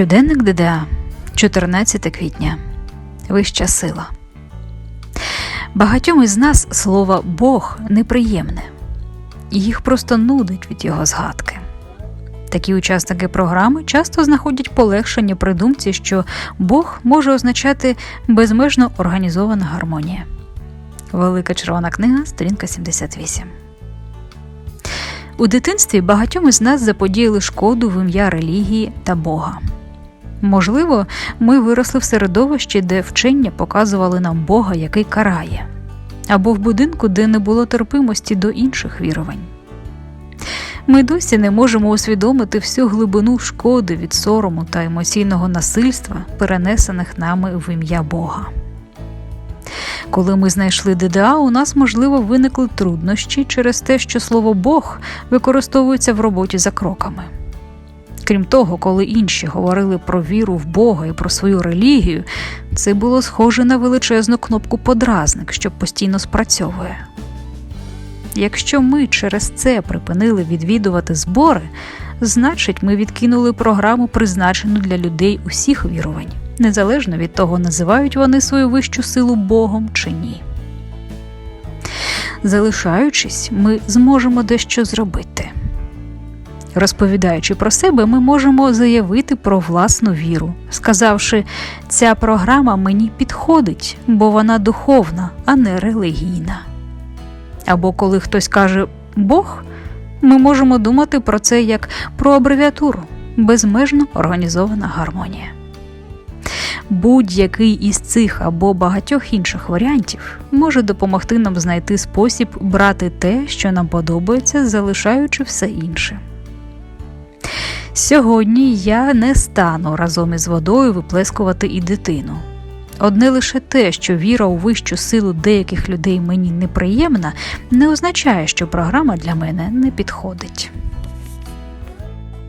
Щоденник ДДА, 14 квітня. Вища сила. Багатьом із нас слово Бог неприємне, їх просто нудить від його згадки. Такі учасники програми часто знаходять полегшення при думці, що Бог може означати безмежно організована гармонія. Велика червона книга, сторінка 78. У дитинстві багатьом із нас заподіяли шкоду в ім'я релігії та Бога. Можливо, ми виросли в середовищі, де вчення показували нам Бога, який карає, або в будинку, де не було терпимості до інших вірувань. Ми досі не можемо усвідомити всю глибину шкоди від сорому та емоційного насильства, перенесених нами в ім'я Бога. Коли ми знайшли ДДА, у нас, можливо, виникли труднощі через те, що слово Бог використовується в роботі за кроками. Крім того, коли інші говорили про віру в Бога і про свою релігію, це було схоже на величезну кнопку подразник, що постійно спрацьовує. Якщо ми через це припинили відвідувати збори, значить ми відкинули програму, призначену для людей усіх вірувань, незалежно від того, називають вони свою вищу силу Богом чи ні. Залишаючись, ми зможемо дещо зробити. Розповідаючи про себе, ми можемо заявити про власну віру, сказавши, ця програма мені підходить, бо вона духовна, а не релігійна. Або коли хтось каже Бог, ми можемо думати про це як про абревіатуру безмежно організована гармонія. Будь-який із цих або багатьох інших варіантів може допомогти нам знайти спосіб брати те, що нам подобається, залишаючи все інше. Сьогодні я не стану разом із водою виплескувати і дитину. Одне лише те, що віра у вищу силу деяких людей мені неприємна, не означає, що програма для мене не підходить.